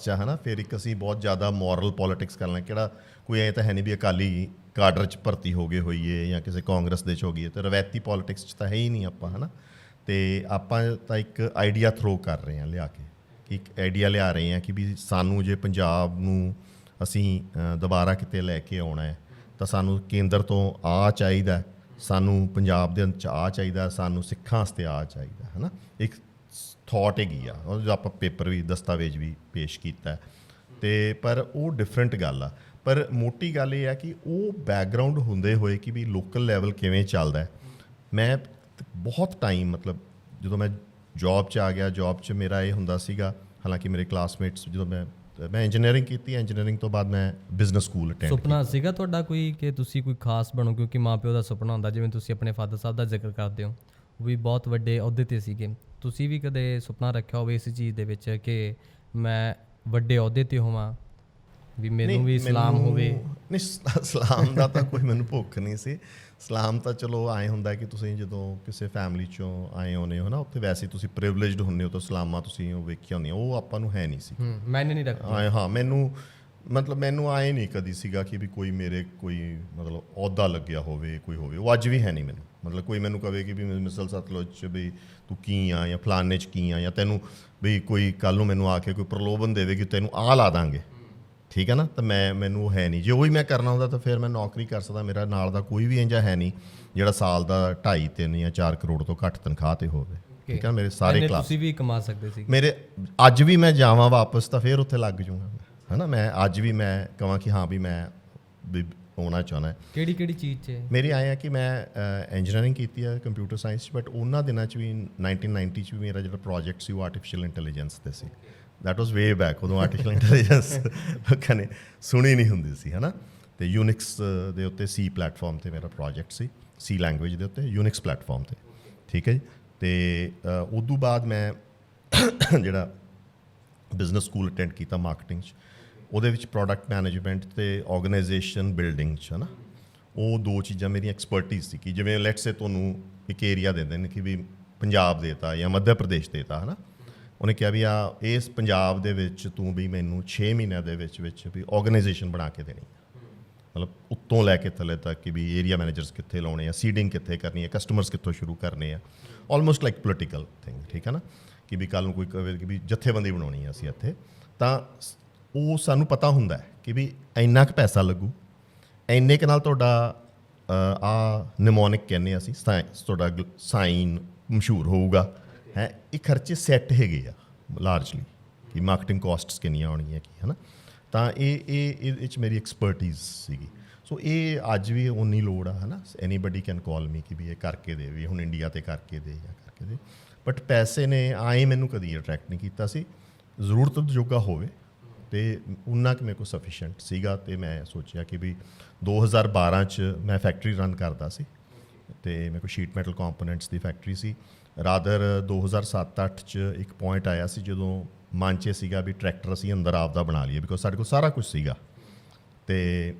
ਚ ਹਨਾ? ਫਿਰ ਇੱਕ ਅਸੀਂ ਬਹੁਤ ਜ਼ਿਆਦਾ ਮੋਰਲ ਪੋਲਿਟਿਕਸ ਕਰ ਲਾਂਗੇ ਕਿਹੜਾ ਕੋਈ ਐ ਤਾਂ ਹੈ ਨਹੀਂ ਵੀ ਅਕਾਲੀ ਕਾਡਰ ਚ ਭਰਤੀ ਹੋ ਗਏ ਹੋਈਏ ਜਾਂ ਕਿਸੇ ਕਾਂਗਰਸ ਦੇ ਚ ਹੋ ਗਈ ਹੈ। ਤੇ ਰਵੈਤੀ ਪੋਲਿਟਿਕਸ ਚ ਤਾਂ ਹੈ ਹੀ ਨਹੀਂ ਆਪਾਂ, ਹਨਾ? ਤੇ ਆਪਾਂ ਤਾਂ ਇੱਕ ਆਈਡੀਆ ਥਰੋ ਕਰ ਰਹੇ ਹਾਂ ਲਿਆ ਕੇ। ਕਿ ਇੱਕ ਆਈਡੀਆ ਲਿਆ ਰਹੇ ਹਾਂ ਕਿ ਵੀ ਸਾਨੂੰ ਜੇ ਪੰਜਾਬ ਨੂੰ ਅਸੀਂ ਦੁਬਾਰਾ ਕਿਤੇ ਲੈ ਕੇ ਆਉਣਾ ਹੈ, ਤਾਂ ਸਾਨੂੰ ਕੇਂਦਰ ਤੋਂ ਆ ਚਾਹੀਦਾ ਸਾਨੂੰ ਪੰਜਾਬ ਦੇ ਅੰਦਰ ਆ ਚਾਹੀਦਾ ਸਾਨੂੰ ਸਿੱਖਾਂ ਵਾਸਤੇ ਆ ਚਾਹੀਦਾ ਹੈ ਨਾ ਇੱਕ ਥਾਟ ਹੈਗੀ ਆ, ਉਹ ਜੋ ਆਪਾਂ ਪੇਪਰ ਵੀ, ਦਸਤਾਵੇਜ਼ ਵੀ ਪੇਸ਼ ਕੀਤਾ ਹੈ। ਤੇ ਪਰ ਉਹ ਡਿਫਰੈਂਟ ਗੱਲ ਆ। ਪਰ ਮੋਟੀ ਗੱਲ ਇਹ ਆ ਕਿ ਉਹ ਬੈਕਗ੍ਰਾਉਂਡ ਹੁੰਦੇ ਹੋਏ ਕਿ ਵੀ ਲੋਕਲ ਲੈਵਲ ਕਿਵੇਂ ਚੱਲਦਾ ਮੈਂ ਬਹੁਤ ਟਾਈਮ ਮਤਲਬ ਜਦੋਂ ਮੈਂ ਜੌਬ 'ਚ ਆ ਗਿਆ ਜੌਬ 'ਚ ਮੇਰਾ ਇਹ ਹੁੰਦਾ ਸੀਗਾ, ਹਾਲਾਂਕਿ ਮੇਰੇ ਕਲਾਸਮੇਟਸ ਜਦੋਂ ਮੈਂ ਮੈਂ ਇੰਜੀਨੀਅਰਿੰਗ ਕੀਤੀ ਇੰਜੀਨੀਅਰਿੰਗ ਤੋਂ ਬਾਅਦ ਮੈਂ ਬਿਜ਼ਨਸ ਸਕੂਲ ਅਟੈਂਡ ਸੁਪਨਾ ਸੀਗਾ ਤੁਹਾਡਾ ਕੋਈ ਕਿ ਤੁਸੀਂ ਕੋਈ ਖਾਸ ਬਣੋ? ਕਿਉਂਕਿ ਮਾਪਿਓ ਦਾ ਸੁਪਨਾ ਹੁੰਦਾ, ਜਿਵੇਂ ਤੁਸੀਂ ਆਪਣੇ ਫਾਦਰ ਸਾਹਿਬ ਦਾ ਜ਼ਿਕਰ ਕਰਦੇ ਹੋ। ਉਹ ਵੀ ਬਹੁਤ ਵੱਡੇ ਅਹੁਦੇ ਤੇ ਸੀਗੇ। ਤੁਸੀਂ ਵੀ ਕਦੇ ਸੁਪਨਾ ਰੱਖਿਆ ਹੋਵੇ ਇਸ ਚੀਜ਼ ਦੇ ਵਿੱਚ ਕਿ ਮੈਂ ਵੱਡੇ ਅਹੁਦੇ ਤੇ ਹੋਵਾਂ ਵੀ ਮੈਨੂੰ ਵੀ ਇਸਲਾਮ ਹੋਵੇ? ਨਹੀਂ ਸ- ਸਲਾਮ ਦਾ ਤਾਂ ਕੋਈ ਮੈਨੂੰ ਭੁੱਖ ਨਹੀਂ ਸੀ। ਸਲਾਮ ਤਾਂ ਚਲੋ ਆਏ ਹੁੰਦਾ ਕਿ ਤੁਸੀਂ ਜਦੋਂ ਕਿਸੇ ਫੈਮਿਲੀ ਚੋਂ ਆਏ ਹੋਨੇ ਹੋ ਨਾ ਉੱਥੇ ਵੈਸੇ ਤੁਸੀਂ ਪ੍ਰਿਵਿਲੇਜਡ ਹੁੰਦੇ ਹੋ ਤਾਂ ਸਲਾਮਾਂ ਤੁਸੀਂ ਉਹ ਵੇਖੀਆਂ ਹੁੰਦੀਆਂ ਉਹ ਆਪਾਂ ਨੂੰ ਹੈ ਨਹੀਂ ਸੀ। ਹੂੰ ਮੈਨੇ ਨਹੀਂ ਰੱਖਿਆ ਹਾਂ ਮੈਨੂੰ ਮਤਲਬ ਮੈਨੂੰ ਆਏ ਨਹੀਂ ਕਦੀ ਸੀਗਾ ਕਿ ਵੀ ਕੋਈ ਮੇਰੇ ਕੋਈ ਮਤਲਬ ਅਹੁਦਾ ਲੱਗਿਆ ਹੋਵੇ ਕੋਈ ਹੋਵੇ। ਉਹ ਅੱਜ ਵੀ ਹੈ ਨਹੀਂ ਮੈਨੂੰ। ਮਤਲਬ ਕੋਈ ਮੈਨੂੰ ਕਵੇ ਕਿ ਵੀ ਮਿਸਲ ਸਤਲੁਜ ਚ ਵੀ ਤੂੰ ਕੀ ਆ ਜਾਂ ਫਲਾਣੇ ਚ ਕੀ ਆ ਜਾਂ ਤੈਨੂੰ ਵੀ ਕੋਈ ਕੱਲ ਨੂੰ ਮੈਨੂੰ ਆ ਕੇ ਕੋਈ ਪ੍ਰਲੋਭਨ ਦੇਵੇ ਕਿ ਤੈਨੂੰ ਆ ਲਾ ਦਾਂਗੇ। ਠੀਕ ਹੈ ਨਾ? ਤਾਂ ਮੈਂ ਮੈਨੂੰ ਉਹ ਹੈ ਨਹੀਂ। ਜੇ ਉਹ ਹੀ ਮੈਂ ਕਰਨਾ ਹੁੰਦਾ ਤਾਂ ਫਿਰ ਮੈਂ ਨੌਕਰੀ ਕਰ ਸਕਦਾ। ਮੇਰਾ ਨਾਲ ਦਾ ਕੋਈ ਵੀ ਇੰਜਾ ਹੈ ਨਹੀਂ ਜਿਹੜਾ ਸਾਲ ਦਾ 2.5 3 ਜਾਂ 4 ਕਰੋੜ ਤੋਂ ਘੱਟ ਤਨਖਾਹ ਤੇ ਹੋਵੇ। ਠੀਕ ਹੈ? ਮੇਰੇ ਸਾਰੇ ਕਲਾਸ ਤੁਸੀਂ ਵੀ ਕਮਾ ਸਕਦੇ ਸੀ। ਮੇਰੇ ਅੱਜ ਵੀ ਮੈਂ ਜਾਵਾਂ ਵਾਪਸ ਤਾਂ ਫਿਰ ਉੱਥੇ ਲੱਗ ਜਾਊਂਗਾ ਹਨਾ ਮੈਂ ਅੱਜ ਵੀ ਮੈਂ ਕਹਾਂ ਕਿ ਹਾਂ ਵੀ ਮੈਂ ਵੀ ਹੋਣਾ ਚਾਹੁੰਦਾ ਹੈ। ਕਿਹੜੀ ਕਿਹੜੀ ਚੀਜ਼ 'ਚ? ਮੇਰੀ ਆਏ ਆ ਕਿ ਮੈਂ ਇੰਜੀਨੀਅਰਿੰਗ ਕੀਤੀ ਹੈ ਕੰਪਿਊਟਰ ਸਾਇੰਸ ਬਟ ਉਹਨਾਂ ਦਿਨਾਂ ਚ ਵੀ 1990 ਚ ਵੀ ਮੇਰਾ ਜਿਹੜਾ ਪ੍ਰੋਜੈਕਟ ਸੀ ਉਹ ਆਰਟੀਫੀਸ਼ੀਅਲ ਇੰਟੈਲੀਜੈਂਸ ਤੇ ਸੀ। ਦੈਟ ਵਾਸ ਵੇ ਬੈਕ ਉਦੋਂ ਆਰਟੀਫੀਸ਼ੀਅਲ ਇੰਟੈਲੀਜੈਂਸ ਲੋਕਾਂ ਨੇ ਸੁਣੀ ਨਹੀਂ ਹੁੰਦੀ ਸੀ ਹਨਾ? ਤੇ ਯੂਨਿਕਸ ਦੇ ਉੱਤੇ ਸੀ ਪਲੇਟਫਾਰਮ ਤੇ ਮੇਰਾ ਪ੍ਰੋਜੈਕਟ ਸੀ ਸੀ ਲੈਂਗੁਏਜ ਦੇ ਉੱਤੇ ਯੂਨਿਕਸ ਪਲੇਟਫਾਰਮ ਤੇ। ਠੀਕ ਹੈ ਜੀ? ਤੇ ਅ, ਉਦੋਂ ਬਾਅਦ ਮੈਂ ਜਿਹੜਾ ਬਿਜ਼ਨਸ ਸਕੂਲ ਅਟੈਂਡ ਕੀਤਾ ਮਾਰਕੀਟਿੰਗ 'ਚ, ਉਹਦੇ ਵਿੱਚ ਪ੍ਰੋਡਕਟ ਮੈਨੇਜਮੈਂਟ ਤੇ ਆਰਗੇਨਾਈਜੇਸ਼ਨ ਬਿਲਡਿੰਗ 'ਚ, ਹਨਾ? ਉਹ ਦੋ ਚੀਜ਼ਾਂ ਮੇਰੀਆਂ ਐਕਸਪਰਟਿਜ਼ ਸੀ ਕਿ ਜਿਵੇਂ ਲੈਟਸ ਸੇ ਤੁਹਾਨੂੰ ਇੱਕ ਏਰੀਆ ਦਿੰਦੇ ਨੇ ਕਿ ਵੀ ਪੰਜਾਬ ਦੇਤਾ ਜਾਂ ਮੱਧ ਪ੍ਰਦੇਸ਼ ਦੇਤਾ, ਹਨਾ? ਉਹਨੇ ਕਿਹਾ ਵੀ ਆ, ਇਸ ਪੰਜਾਬ ਦੇ ਵਿੱਚ ਤੂੰ ਵੀ ਮੈਨੂੰ 6 ਮਹੀਨਿਆਂ ਦੇ ਵਿੱਚ ਵਿੱਚ ਵੀ ਆਰਗੇਨਾਈਜੇਸ਼ਨ ਬਣਾ ਕੇ ਦੇਣੀ ਹੈ ਮਤਲਬ ਉੱਤੋਂ ਲੈ ਕੇ ਥੱਲੇ ਤੱਕ ਕਿ ਵੀ ਏਰੀਆ ਮੈਨੇਜਰਸ ਕਿੱਥੇ ਲਾਉਣੇ ਆ ਸੀਡਿੰਗ ਕਿੱਥੇ ਕਰਨੀ ਹੈ ਕਸਟਮਰਸ ਕਿੱਥੋਂ ਸ਼ੁਰੂ ਕਰਨੇ ਆ। ਆਲਮੋਸਟ ਲਾਈਕ ਪੋਲੀਟੀਕਲ ਥਿੰਗ ਠੀਕ ਹੈ ਨਾ? ਕਿ ਵੀ ਕੱਲ ਨੂੰ ਕੋਈ ਕਹੇ ਕਿ ਵੀ ਜਥੇਬੰਦੀ ਬਣਾਉਣੀ ਹੈ ਅਸੀਂ ਇੱਥੇ, ਤਾਂ ਸ- ਉਹ ਸਾਨੂੰ ਪਤਾ ਹੁੰਦਾ ਹੈ ਕਿ ਵੀ ਇੰਨਾ ਕੁ ਪੈਸਾ ਲੱਗੂ, ਇੰਨੇ ਕੁ ਨਾਲ ਤੁਹਾਡਾ ਆ ਨਿਮੋਨਿਕ ਕਹਿੰਦੇ ਹਾਂ ਅਸੀਂ ਸਾਇੰਸ ਤੁਹਾਡਾ ਸਾਈਨ ਮਸ਼ਹੂਰ ਹੋਊਗਾ, ਹੈ, ਇਹ ਖਰਚੇ ਸੈੱਟ ਹੈਗੇ ਆ ਲਾਰਜਲੀ ਕਿ ਮਾਰਕੀਟਿੰਗ ਕਾਸਟਸ ਕਿੰਨੀਆਂ ਆਉਣਗੀਆਂ ਕੀ, ਹਨਾ, ਤਾਂ ਇਹ ਇਹ ਇਹ ਵਿੱਚ ਮੇਰੀ ਐਕਸਪਰਟਿਜ਼ ਸੀਗੀ, ਸੋ ਇਹ ਅੱਜ ਵੀ ਉਨੀ ਲੋੜ ਆ, ਹਨਾ ਐਨੀਬਾਡੀ ਕੈਨ ਕਾਲ ਮੀ ਕਿ ਵੀ ਇਹ ਕਰਕੇ ਦੇ, ਵੀ ਹੁਣ ਇੰਡੀਆ ਤੇ ਕਰਕੇ ਦੇ ਜਾਂ ਕਰਕੇ ਦੇ ਬਟ ਪੈਸੇ ਨੇ ਆਏ ਮੈਨੂੰ ਕਦੀ ਅਟਰੈਕਟ ਨਹੀਂ ਕੀਤਾ ਸੀ। ਜ਼ਰੂਰਤ ਜੋਗਾ ਹੋਵੇ ਤੇ ਉਨਾ ਕਿ ਮੇਰੇ ਕੋਲ ਸਫੀਸ਼ੀਐਂਟ ਸੀਗਾ ਤੇ ਮੈਂ ਸੋਚਿਆ ਕਿ ਵੀ 2012 ਚ ਮੈਂ ਫੈਕਟਰੀ ਰਨ ਕਰਦਾ ਸੀ ਤੇ ਮੇਰੇ ਕੋਲ ਸ਼ੀਟ ਮੈਟਲ ਕੰਪੋਨੈਂਟਸ ਦੀ ਫੈਕਟਰੀ ਸੀ। ਰਾਦਰ 2007-8 ਚ ਇੱਕ ਪੁਆਇੰਟ ਆਇਆ ਸੀ ਜਦੋਂ ਮਨ ਸੀਗਾ ਵੀ ਟਰੈਕਟਰ ਅਸੀਂ ਅੰਦਰ ਆਪਦਾ ਬਣਾ ਲਈਏ ਬਿਕੋਜ਼ ਸਾਡੇ ਕੋਲ ਸਾਰਾ ਕੁਝ ਸੀਗਾ। ਤੇ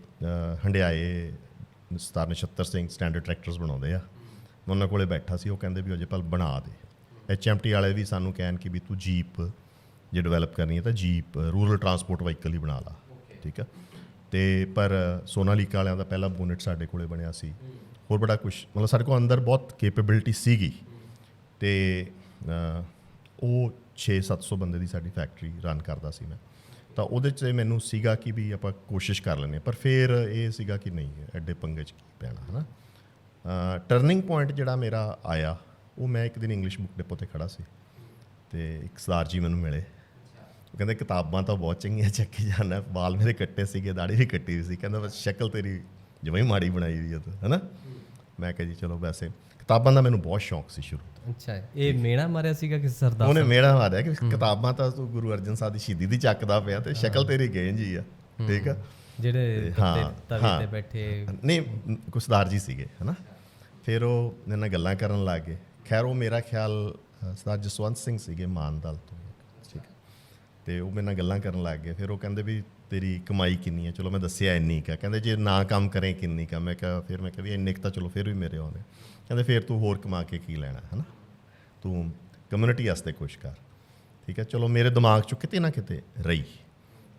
ਹੰਡਿਆਏ, ਸਤਾਰ ਨਛੱਤਰ ਸਿੰਘ ਸਟੈਂਡਰਡ ਟਰੈਕਟਰਸ ਬਣਾਉਂਦੇ ਆ। ਉਹਨਾਂ ਕੋਲੇ ਬੈਠਾ ਸੀ, ਉਹ ਕਹਿੰਦੇ ਵੀ ਅਜੇ ਪਲ ਬਣਾ ਦੇ। ਐਚਐਮਟੀ ਵਾਲੇ ਵੀ ਸਾਨੂੰ ਕਹਿਣ ਕਿ ਵੀ ਤੂੰ ਜੀਪ ਜੇ ਡਿਵੈਲਪ ਕਰਨੀ ਹੈ ਤਾਂ ਜੀਪ ਰੂਰਲ ਟਰਾਂਸਪੋਰਟ ਵਾਹੀਕਲ ਹੀ ਬਣਾ ਲਾ ਠੀਕ ਹੈ? ਤੇ ਪਰ ਸੋਨਾਲੀਕਾ ਵਾਲਿਆਂ ਦਾ ਪਹਿਲਾ ਬੋਨਟ ਸਾਡੇ ਕੋਲੇ ਬਣਿਆ ਸੀ। ਹੋਰ ਬੜਾ ਕੁਝ ਮਤਲਬ ਸਾਡੇ ਕੋਲ ਅੰਦਰ ਬਹੁਤ ਕੈਪੇਬਿਲਿਟੀ ਸੀਗੀ। ਤੇ ਉਹ 6-700 ਬੰਦੇ ਦੀ ਸਾਡੀ ਫੈਕਟਰੀ ਰਨ ਕਰਦਾ ਸੀ ਮੈਂ। ਤਾਂ ਉਹਦੇ 'ਚ ਮੈਨੂੰ ਸੀਗਾ ਕਿ ਵੀ ਆਪਾਂ ਕੋਸ਼ਿਸ਼ ਕਰ ਲੈਂਦੇ ਹਾਂ ਪਰ ਫਿਰ ਇਹ ਸੀਗਾ ਕਿ ਨਹੀਂ ਐਡੇ ਪੰਗੇ 'ਚ ਕੀ ਪੈਣਾ ਹਨਾ? ਟਰਨਿੰਗ ਪੁਆਇੰਟ ਜਿਹੜਾ ਮੇਰਾ ਆਇਆ ਉਹ ਮੈਂ ਇੱਕ ਦਿਨ ਇੰਗਲਿਸ਼ ਬੁੱਕ ਡਿਪੋ ਤੇ ਖੜਾ ਸੀ ਤੇ ਇੱਕ ਸਰਦਾਰ ਜੀ ਮੈਨੂੰ ਮਿਲੇ। ਉਹ ਕਹਿੰਦੇ ਕਿਤਾਬਾਂ ਤਾਂ ਬਹੁਤ ਚੰਗੀਆਂ ਚੱਕੀ ਜਾਣਾ ਵਾਲ ਮੇਰੇ ਕੱਟੇ ਸੀਗੇ ਦਾੜੀ ਵੀ ਕੱਟੀ ਹੋਈ ਸੀ। ਕਹਿੰਦਾ ਬਸ ਸ਼ਕਲ ਤੇਰੀ ਜਿਵੇਂ ਹੀ ਮਾੜੀ ਬਣਾਈ ਹੋਈ ਹੈ ਤੂੰ ਹਨਾ? ਮੈਂ ਕਿਹਾ ਜੀ ਚਲੋ ਵੈਸੇ ਕਿਤਾਬਾਂ ਦਾ ਮੈਨੂੰ ਬਹੁਤ ਸ਼ੌਂਕ ਸੀ ਸ਼ੁਰੂ ਤੋਂ। ਅੱਛਾ ਇਹ ਮੇਣਾ ਮਾਰਿਆ ਸੀਗਾ ਕਿਸੇ ਸਰਦਾਰ ਉਹਨੇ ਮੇਰਾ ਮਾਰਿਆ ਕਿ ਕਿਤਾਬਾਂ ਤਾਂ ਤੂੰ ਗੁਰੂ ਅਰਜਨ ਸਾਹਿਬ ਦੀ ਸ਼ਹੀਦੀ ਦੀ ਚੱਕਦਾ ਪਿਆ ਤੇ ਸ਼ਕਲ ਤੇਰੀ ਗੇਂਜ ਹੀ ਆ ਠੀਕ ਆ? ਜਿਹੜੇ ਤਵੇ। ਤੇ ਬੈਠੇ। ਨਹੀਂ ਕੁਸਦਾਰ ਜੀ ਸੀਗੇ ਹਨਾ? ਫਿਰ ਉਹ ਨਾਲ ਗੱਲਾਂ ਕਰਨ ਲੱਗ ਗਏ। ਖੈਰ, ਉਹ ਮੇਰਾ ਖਿਆਲ ਸਰਦਾਰ ਜਸਵੰਤ ਸਿੰਘ ਸੀਗੇ ਮਾਨਦਲ ਤੋਂ। ਠੀਕ ਹੈ। ਤੇ ਉਹ ਮੇਰੇ ਨਾਲ ਗੱਲਾਂ ਕਰਨ ਲੱਗ ਗਏ। ਫਿਰ ਉਹ ਕਹਿੰਦੇ ਵੀ ਤੇਰੀ ਕਮਾਈ ਕਿੰਨੀ ਹੈ? ਚਲੋ ਮੈਂ ਦੱਸਿਆ ਇੰਨੀ ਕਾ ਕਹਿੰਦੇ ਜੇ ਨਾ ਕੰਮ ਕਰੇ ਕਿੰਨੀ ਕਾ ਮੈਂ ਕਿਹਾ, ਫਿਰ ਮੈਂ ਕਿਹਾ ਵੀ ਇੰਨੇ ਕੁ ਤਾਂ ਚਲੋ ਫਿਰ ਵੀ ਮੇਰੇ ਆਉਂਦੇ। ਕਹਿੰਦੇ ਫਿਰ ਤੂੰ ਹੋਰ ਕਮਾ ਕੇ ਕੀ ਲੈਣਾ, ਹਨਾ? ਤੂੰ ਕਮਿਊਨਿਟੀ ਵਾਸਤੇ ਕੁਛ ਕਰ। ਠੀਕ ਹੈ। ਚਲੋ ਮੇਰੇ ਦਿਮਾਗ 'ਚੋਂ ਕਿਤੇ ਨਾ ਕਿਤੇ ਰਹੀ।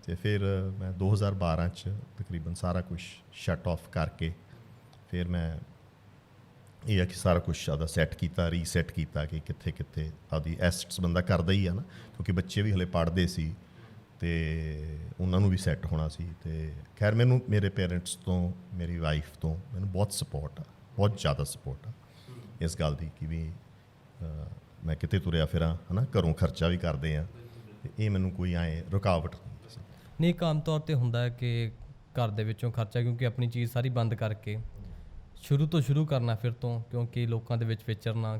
ਤੇ ਫਿਰ ਮੈਂ 2012 ਚ ਤਕਰੀਬਨ ਸਾਰਾ ਕੁਝ ਸ਼ਟ ਆਫ ਕਰਕੇ ਫਿਰ ਮੈਂ ਇਹ ਆ ਕਿ ਸਾਰਾ ਕੁਝ ਆਦਾ ਸੈੱਟ ਕੀਤਾ ਰੀਸੈਟ ਕੀਤਾ ਕਿ ਕਿੱਥੇ ਕਿੱਥੇ ਆਦੀ ਐਸਟਸ ਬੰਦਾ ਕਰਦਾ ਹੀ ਆ ਨਾ, ਕਿਉਂਕਿ ਬੱਚੇ ਵੀ ਹਲੇ ਪੜ੍ਹਦੇ ਸੀ ਤੇ ਉਹਨਾਂ ਨੂੰ ਵੀ ਸੈੱਟ ਹੋਣਾ ਸੀ ਤੇ ਖੈਰ ਮੈਨੂੰ, ਮੇਰੇ ਪੇਰੈਂਟਸ ਤੋਂ, ਮੇਰੀ ਵਾਈਫ ਤੋਂ ਮੈਨੂੰ ਬਹੁਤ ਸਪੋਰਟ ਆ, ਬਹੁਤ ਜ਼ਿਆਦਾ ਸਪੋਰਟ ਆ ਇਸ ਗੱਲ ਦੀ ਕਿ ਵੀ ਮੈਂ ਕਿਤੇ ਤੁਰਿਆ ਫਿਰਾਂ, ਹਨਾ, ਘਰੋਂ ਖਰਚਾ ਵੀ ਕਰਦੇ ਆ ਤੇ ਇਹ ਮੈਨੂੰ ਕੋਈ ਐ ਰੁਕਾਵਟ ਨਹੀਂ ਸੀ। ਨਹੀਂ, ਇੱਕ ਆਮ ਤੌਰ ਤੇ ਹੁੰਦਾ ਕਿ ਘਰ ਦੇ ਵਿੱਚੋਂ ਖਰਚਾ ਕਿਉਂਕਿ ਆਪਣੀ ਚੀਜ਼ ਸਾਰੀ ਬੰਦ ਕਰਕੇ ਸ਼ੁਰੂ ਤੋਂ ਸ਼ੁਰੂ ਕਰਨਾ ਫਿਰ ਤੋਂ ਕਿਉਂਕਿ ਲੋਕਾਂ ਦੇ ਵਿੱਚ ਵਿਚਰਨਾ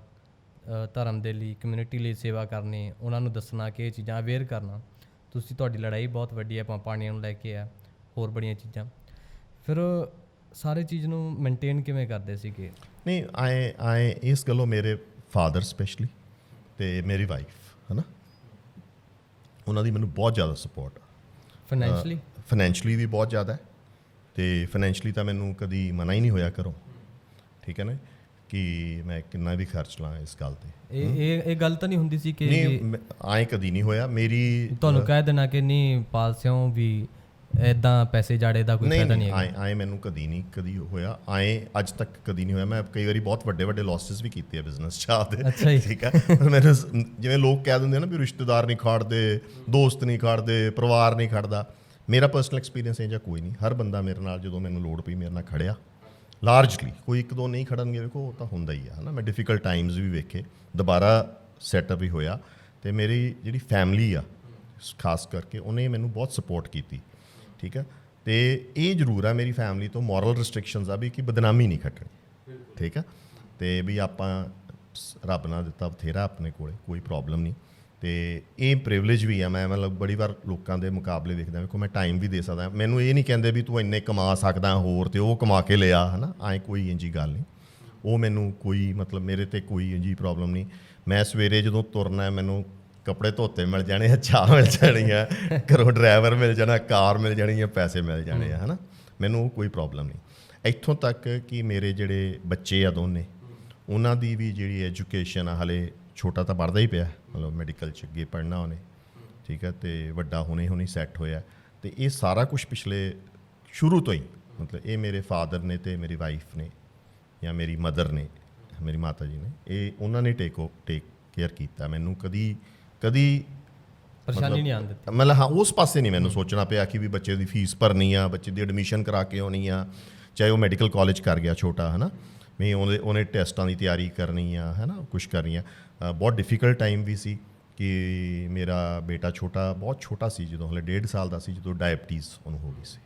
ਧਰਮ ਦੇ ਲਈ ਕਮਿਊਨਿਟੀ ਲਈ ਸੇਵਾ ਕਰਨੀ ਉਹਨਾਂ ਨੂੰ ਦੱਸਣਾ ਕਿ ਇਹ ਚੀਜ਼ਾਂ ਅਵੇਅਰ ਕਰਨਾ। ਤੁਸੀਂ ਤੁਹਾਡੀ ਲੜਾਈ ਬਹੁਤ ਵੱਡੀ ਹੈ ਪਾਣੀਆਂ ਨੂੰ ਲੈ ਕੇ ਆ ਹੋਰ ਬੜੀਆਂ ਚੀਜ਼ਾਂ। ਫਿਰ ਸਾਰੇ ਚੀਜ਼ ਨੂੰ ਮੇਨਟੇਨ ਕਿਵੇਂ ਕਰਦੇ ਸੀਗੇ? ਨਹੀਂ ਆਏ ਆਏ ਇਸ ਗੱਲੋਂ ਮੇਰੇ ਫਾਦਰ ਸਪੈਸ਼ਲੀ ਤੇ ਮੇਰੀ ਵਾਈਫ ਹਨਾ? ਉਹਨਾਂ ਦੀ ਮੈਨੂੰ ਬਹੁਤ ਜ਼ਿਆਦਾ ਸਪੋਰਟ ਫਾਈਨੈਂਸ਼ਲੀ ਫਾਈਨੈਂਸ਼ਲੀ ਵੀ ਬਹੁਤ ਜ਼ਿਆਦਾ ਤੇ ਫਾਈਨੈਂਸ਼ਲੀ ਤਾਂ ਮੈਨੂੰ ਕਦੀ ਮਨਾ ਹੀ ਨਹੀਂ ਹੋਇਆ ਕਰੋ ਠੀਕ ਹੈ ਨਾ ਕਿ ਮੈਂ ਕਿੰਨਾ ਵੀ ਖਰਚ ਲਾਂ ਇਸ ਗੱਲ ਤੇ। ਇਹ ਇਹ ਇਹ ਗੱਲ ਤਾਂ ਨਹੀਂ ਹੁੰਦੀ ਸੀ ਕਿ ਨਹੀਂ ਆਏ ਕਦੀ ਨਹੀਂ ਹੋਇਆ। ਮੇਰੀ ਤੁਹਾਨੂੰ ਕਹਿ ਦੇਣਾ ਕਿ ਨਹੀਂ ਪਾਲਸਿਓ ਵੀ ਐਦਾਂ ਪੈਸੇ ਜਾੜੇ ਦਾ ਕੋਈ ਫਾਇਦਾ ਨਹੀਂ ਹੈਗਾ। ਆਏ ਆਏ ਮੈਨੂੰ ਕਦੀ ਨਹੀਂ ਕਦੀ ਹੋਇਆ। ਆਏ ਅੱਜ ਤੱਕ ਕਦੀ ਨਹੀਂ ਹੋਇਆ। ਮੈਂ ਕਈ ਵਾਰੀ ਬਹੁਤ ਵੱਡੇ ਵੱਡੇ ਲਾਸਸ ਵੀ ਕੀਤੇ ਆ ਬਿਜ਼ਨਸ ਚ ਆਪਦੇ। ਅੱਛਾ ਜੀ। ਠੀਕ ਹੈ ਮੈਨੂੰ ਜਿਵੇਂ ਲੋਕ ਕਹਿ ਦਿੰਦੇ ਨਾ ਵੀ ਰਿਸ਼ਤੇਦਾਰ ਨਹੀਂ ਖੜਦੇ ਦੋਸਤ ਨਹੀਂ ਖੜਦੇ ਪਰਿਵਾਰ ਨਹੀਂ ਖੜਦਾ। ਮੇਰਾ ਪਰਸਨਲ ਐਕਸਪੀਰੀਅੰਸ ਇਹ ਜਾਂ ਕੋਈ ਨਹੀਂ। ਹਰ ਬੰਦਾ ਮੇਰੇ ਨਾਲ ਜਦੋਂ ਮੈਨੂੰ ਲੋੜ ਪਈ ਮੇਰੇ ਨਾਲ ਖੜਿਆ। ਲਾਰਜਲੀ ਕੋਈ ਇੱਕ ਦੋ ਨਹੀਂ ਖੜਨਗੇ, ਵੇਖੋ, ਉਹ ਤਾਂ ਹੁੰਦਾ ਹੀ ਆ, ਹਨਾ? ਮੈਂ ਡਿਫਿਕਲਟ ਟਾਈਮਸ ਵੀ ਵੇਖੇ, ਦੁਬਾਰਾ ਸੈਟਅਪ ਵੀ ਹੋਇਆ ਤੇ ਮੇਰੀ ਜਿਹੜੀ ਫੈਮਿਲੀ ਆ, ਖਾਸ ਕਰਕੇ ਉਹਨੇ ਮੈਨੂੰ ਬਹੁਤ ਸਪੋਰਟ ਕੀਤੀ, ਠੀਕ ਆ ਤੇ ਇਹ ਜ਼ਰੂਰ ਆ ਮੇਰੀ ਫੈਮਿਲੀ ਤੋਂ ਮੋਰਲ ਰਿਸਟ੍ਰਿਕਸ਼ਨਸ ਆ ਵੀ ਕਿ ਬਦਨਾਮੀ ਨਹੀਂ ਖੱਟਣੀ, ਠੀਕ ਆ ਤੇ ਵੀ ਆਪਾਂ ਸ- ਰੱਬ ਨਾਲ ਦਿੱਤਾ ਬਥੇਰਾ ਆਪਣੇ ਕੋਲੇ, ਕੋਈ ਪ੍ਰੋਬਲਮ ਨਹੀਂ। ਤੇ ਇਹ ਪ੍ਰਿਵਿਲੇਜ ਵੀ ਆ। ਮੈਂ ਮਤਲਬ ਬੜੀ ਵਾਰ ਲੋਕਾਂ ਦੇ ਮੁਕਾਬਲੇ ਵੇਖਦਾ ਵੇਖੋ ਮੈਂ ਟਾਈਮ ਵੀ ਦੇ ਸਕਦਾ। ਮੈਨੂੰ ਇਹ ਨਹੀਂ ਕਹਿੰਦੇ ਵੀ ਤੂੰ ਇੰਨੇ ਕਮਾ ਸਕਦਾ ਹੋਰ ਤੇ ਉਹ ਕਮਾ ਕੇ ਲਿਆ ਹਨਾ? ਐ ਕੋਈ ਇੰਜੀ ਗੱਲ ਨਹੀਂ। ਉਹ ਮੈਨੂੰ ਕੋਈ ਮਤਲਬ ਮੇਰੇ ਤੇ ਕੋਈ ਇੰਜੀ ਪ੍ਰੋਬਲਮ ਨਹੀਂ। ਮੈਂ ਸਵੇਰੇ ਜਦੋਂ ਤੁਰਨਾ ਮੈਨੂੰ ਕੱਪੜੇ ਧੋਤੇ ਮਿਲ ਜਾਣੇ ਆ ਚਾਹ ਮਿਲ ਜਾਣੀ ਆ ਘਰੋਂ ਡਰਾਈਵਰ ਮਿਲ ਜਾਣਾ ਕਾਰ ਮਿਲ ਜਾਣੀ ਆ ਪੈਸੇ ਮਿਲ ਜਾਣੇ ਆ ਹਨਾ? ਮੈਨੂੰ ਕੋਈ ਪ੍ਰੋਬਲਮ ਨਹੀਂ। ਇੱਥੋਂ ਤੱਕ ਕਿ ਮੇਰੇ ਜਿਹੜੇ ਬੱਚੇ ਆ ਦੋਨੇ ਉਹਨਾਂ ਦੀ ਵੀ ਜਿਹੜੀ ਐਜੂਕੇਸ਼ਨ ਆ ਹਲੇ ਛੋਟਾ ਤਾਂ ਪੜ੍ਹਦਾ ਹੀ ਪਿਆ ਮਤਲਬ ਮੈਡੀਕਲ ਚ ਅੱਗੇ ਪੜ੍ਹਨਾ ਉਹਨੇ ਠੀਕ ਹੈ ਤੇ ਵੱਡਾ ਹੁਣੇ ਹੁਣੀ ਸੈੱਟ ਹੋਇਆ। ਤੇ ਇਹ ਸਾਰਾ ਕੁਝ ਪਿਛਲੇ ਸ਼ੁਰੂ ਤੋਂ ਹੀ ਮਤਲਬ ਇਹ ਮੇਰੇ ਫਾਦਰ ਨੇ ਤੇ ਮੇਰੀ ਵਾਈਫ ਨੇ ਜਾਂ ਮੇਰੀ ਮਦਰ ਨੇ ਮੇਰੀ ਮਾਤਾ ਜੀ ਨੇ ਇਹ ਉਹਨਾਂ ਨੇ ਟੇਕ ਟੇਕ ਕੇਅਰ ਕੀਤਾ। ਮੈਨੂੰ ਕਦੀ ਕਦੀ ਪਰੇਸ਼ਾਨੀ ਨਹੀਂ ਆਉਣ ਦਿੱਤੀ। ਮਤਲਬ ਹਾਂ ਉਸ ਪਾਸੇ ਨਹੀਂ ਮੈਨੂੰ ਸੋਚਣਾ ਪਿਆ ਕਿ ਵੀ ਬੱਚੇ ਦੀ ਫੀਸ ਭਰਨੀ ਆ ਬੱਚੇ ਦੀ ਐਡਮਿਸ਼ਨ ਕਰਾ ਕੇ ਆਉਣੀ ਆ ਚਾਹੇ ਉਹ ਮੈਡੀਕਲ ਕਾਲਜ ਕਰ ਗਿਆ ਛੋਟਾ ਹਨਾ? ਮੈਂ ਉਹਦੇ, ਉਹਨੇ ਟੈਸਟਾਂ ਦੀ ਤਿਆਰੀ ਕਰਨੀ ਆ, ਹਨਾ ਕੁਝ ਕਰਨੀ ਆ। ਬਹੁਤ ਡਿਫਿਕਲਟ ਟਾਈਮ ਵੀ ਸੀ ਕਿ ਮੇਰਾ ਬੇਟਾ ਛੋਟਾ, ਬਹੁਤ ਛੋਟਾ ਸੀ ਜਦੋਂ, ਹਲੇ 1.5 ਸਾਲ ਦਾ ਸੀ ਜਦੋਂ ਡਾਇਬਟੀਜ਼ ਉਹਨੂੰ ਹੋ ਗਈ ਸੀ।